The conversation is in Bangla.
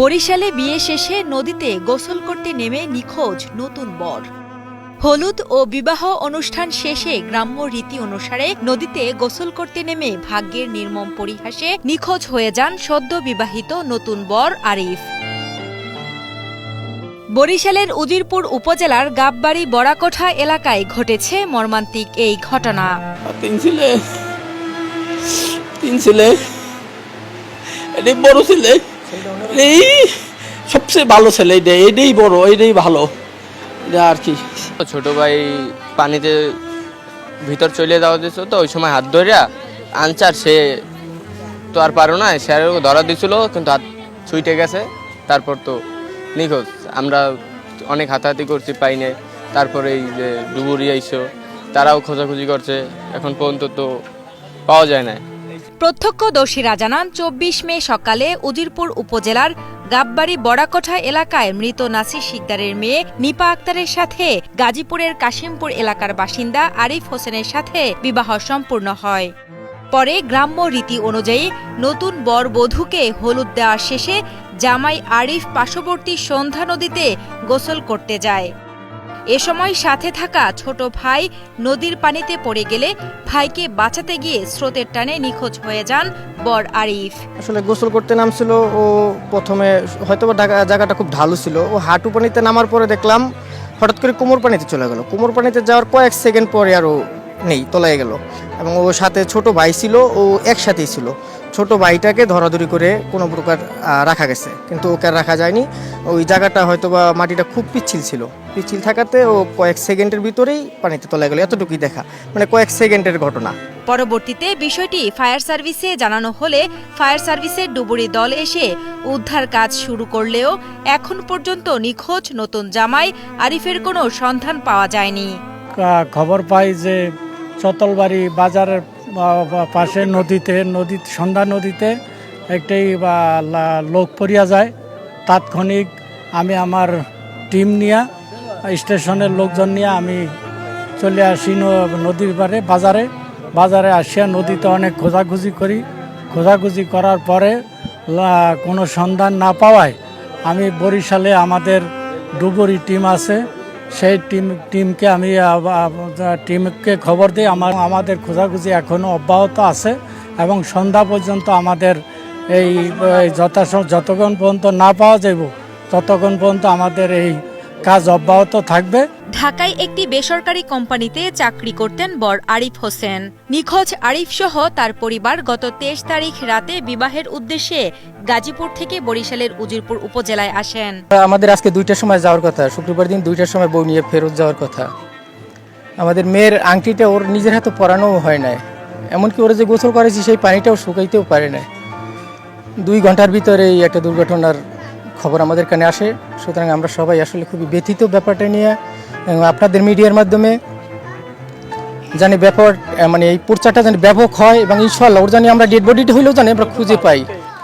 বরিশালে বিয়ে শেষে নদীতে গোসল করতে নেমে নিখোঁজ নতুন বর। হলুদ ও বিবাহ অনুষ্ঠান শেষে গ্রাম্য রীতি অনুসারে নদীতে গোসল করতে নেমে ভাগ্যের নির্মম পরিহাসে নিখোঁজ হয়ে যান সদ্য বিবাহিত নতুন বর আরিফ। বরিশালের উজিরপুর উপজেলার গাববাড়ি বড়াকোঠা এলাকায় ঘটেছে মর্মান্তিক এই ঘটনা। তিন ছেলে তিন ছেলে বড় ছেলে। এই সবচেয়ে ভালো ছেলে এইটাই এটাই বড় এইটাই ভালো। এটা আর কি। ছোট ভাই পানিতে ভিতর চলে যাওয়া দিয়েছিল তো ওই সময় হাত ধরিয়া আনচার সে তো আর পারো না সে ধরা দিছিল কিন্তু হাত ছুইটে গেছে। তারপর তো নিখোঁজ। আমরা অনেক হাতাহাতি করছি পাইনে তারপরে এই যে ডুবুরি আইসো তারাও খোঁজাখুঁজি করছে। এখন পর্যন্ত তো পাওয়া যায় না প্রত্যক্ষদর্শীরা জানান, চব্বিশ মে সকালে উজিরপুর উপজেলার গাববাড়ি বড়াকোঠা এলাকায় মৃত নাসির শিকদারের মেয়ে নিপা আক্তারের সাথে গাজীপুরের কাশিমপুর এলাকার বাসিন্দা আরিফ হোসেনের সাথে বিবাহ সম্পূর্ণ হয়। পরে গ্রাম্য রীতি অনুযায়ী নতুন বর বধূকে হলুদ দেওয়ার শেষে জামাই আরিফ পার্শ্ববর্তী সন্ধ্যা নদীতে গোসল করতে যায়। এ সময় সাথে থাকা ছোট ভাই নদীর পানিতে পড়ে গেলে ভাইকে বাঁচাতে গিয়ে স্রোতের টানে নিখোঁজ হয়ে যান বর আরিফ। আসলে গোসল করতে নামছিল, ও প্রথমে হয়তো জায়গাটা খুব ঢালু ছিল। ও হাঁটু পানিতে নামার পরে দেখলাম হঠাৎ করে কোমর পানিতে চলে গেল। কোমর পানিতে যাওয়ার কয়েক সেকেন্ড পরে আরও নেই, তলায় গেল। এবং ওর সাথে ছোট ভাই ছিল, ও একসাথেই ছিল। ছোট ভাইটাকে ধরাধরি করে কোনো প্রকার রাখা গেছে। কিন্তু ওকে আর রাখা যায়নি। ওই জায়গাটা হয়তো বা মাটিটা খুব পিচ্ছিল ছিল। পিচ্ছিল থাকাতে ও কয়েক সেকেন্ডের ভিতরেই পানিতে তলায় গেল। এতটুকুই দেখা। মানে কয়েক সেকেন্ডের ঘটনা। পরবর্তীতে বিষয়টি ফায়ার সার্ভিসে জানানো হলে ফায়ার সার্ভিসের ডুবুরি দল এসে উদ্ধার কাজ শুরু করলেও এখন পর্যন্ত নিখোঁজ নতুন জামাই আরিফের কোনো সন্ধান পাওয়া যায়নি। খবর পাই যে চতলবাড়ি বাজারের পাশে নদীতে, নদী, সন্ধ্যা নদীতে একটি লোক পড়িয়া যায়। তাৎক্ষণিক আমি আমার টিম নিয়ে, স্টেশনের লোকজন নিয়ে আমি চলে আসি নদীর পারে, বাজারে। বাজারে আসিয়া নদীতে অনেক খোঁজাখুঁজি করি। খোঁজাখুঁজি করার পরে কোনো সন্ধান না পাওয়ায় আমি বরিশালে আমাদের ডুবুরি টিম আছে। সেই টিম টিমকে আমি টিমকে খবর দিই, আমার, আমাদের খোঁজাখুঁজি এখনও অব্যাহত আছে এবং সন্ধ্যা পর্যন্ত আমাদের এই যথাস যতক্ষণ পর্যন্ত না পাওয়া যাব ততক্ষণ পর্যন্ত আমাদের এই কাজ অব্যাহত থাকবে। ঢাকায় একটি বেসরকারি কোম্পানিতে চাকরি করতেন বর আরিফ হোসেন। নিখোঁজ আরিফ সহ তার পরিবার গত তেইশ তারিখ রাতে বিবাহের উদ্দেশ্যে গাজীপুর থেকে বরিশালের উজিরপুর উপজেলায় আসেন। আমাদের আজকে দুইটার সময় যাওয়ার কথা, শুক্রবার দিন দুইটার সময় বউ নিয়ে ফেরত যাওয়ার কথা। আমাদের মেয়ের আংটিটা ওর নিজের হাতে পরানোও হয় নাই। এমনকি ওরা যে গোসল করেছি সেই পানিটাও শুকাইতেও পারে না দুই ঘণ্টার ভিতরে একটা দুর্ঘটনার খবর আমাদের কানে আসে। সুতরাং আমরা সবাই আসলে খুবই ব্যথিত ব্যাপারটা নিয়ে আপনাদের মিডিয়ার মাধ্যমে জানি ব্যাপক মানে এই পর্চাটা জানি ব্যাপক হয় এবং ইনশাল্লাহ ওর জানি আমরা ডেড বডিটা হইলেও জানি আমরা খুঁজে পাই।